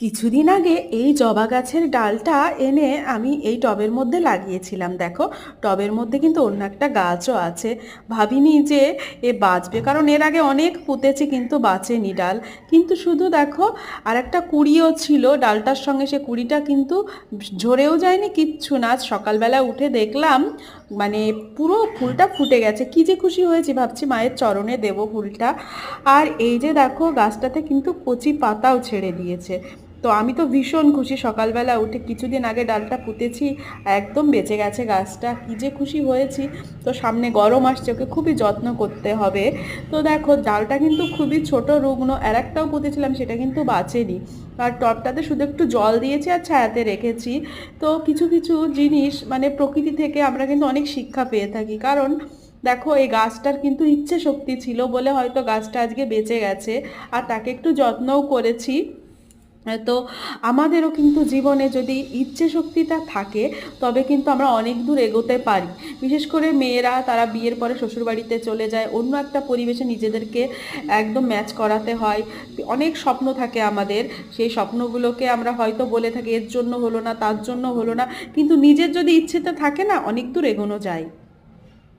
কিছুদিন আগে এই জবা গাছের ডালটা এনে আমি এই টবের মধ্যে লাগিয়েছিলাম, দেখো। টবের মধ্যে কিন্তু অন্য একটা গাছও আছে। ভাবিনি যে এ বাঁচবে, কারণ এর আগে অনেক পুঁতেছি, কিন্তু বাঁচেনি ডাল। কিন্তু শুধু দেখো আর একটা কুড়িও ছিল, ডালটার সঙ্গে সে কুড়িটা কিন্তু ঝরেও যায়নি, কিচ্ছু না। সকালবেলা উঠে দেখলাম মানে পুরো ফুলটা ফুটে গেছে। কি যে খুশি হয়েছি, ভাবছি মায়ের চরণে দেব ফুলটা। আর এই যে দেখো, গাছটাতে কিন্তু কচি পাতাও ছেড়ে দিয়েছে। তো আমি তো ভীষণ খুশি। সকালবেলা উঠে কিছুদিন আগে ডালটা পুঁতেছি, একদম বেঁচে গেছে গাছটা, কী যে খুশি হয়েছি। তো সামনে গরম আসছে, ওকে খুবই যত্ন করতে হবে। তো দেখো, ডালটা কিন্তু খুবই ছোট, রুগ্ন, আর একটাও পুঁতেছিলাম, সেটা কিন্তু বাঁচেনি। আর টবটাতে শুধু একটু জল দিয়েছি আর ছায়াতে রেখেছি। তো কিছু কিছু জিনিস মানে প্রকৃতি থেকে আমরা কিন্তু অনেক শিক্ষা পেয়ে থাকি। কারণ দেখো, এই গাছটার কিন্তু ইচ্ছে শক্তি ছিল বলে হয়তো গাছটা আজকে বেঁচে গেছে, আর তাকে একটু যত্নও করেছি। তো আমাদেরও কিন্তু জীবনে যদি ইচ্ছে শক্তিটা থাকে, তবে কিন্তু আমরা অনেক দূর এগোতে পারি। বিশেষ করে মেয়েরা, তারা বিয়ের পরে শ্বশুরবাড়িতে চলে যায়, অন্য একটা পরিবেশে নিজেদেরকে একদম ম্যাচ করাতে হয়। অনেক স্বপ্ন থাকে আমাদের, সেই স্বপ্নগুলোকে আমরা হয়তো বলে থাকি, এর জন্য হলো না, তার জন্য হলো না, কিন্তু নিজের যদি ইচ্ছেটা থাকে না, অনেক দূর এগোনো যায়।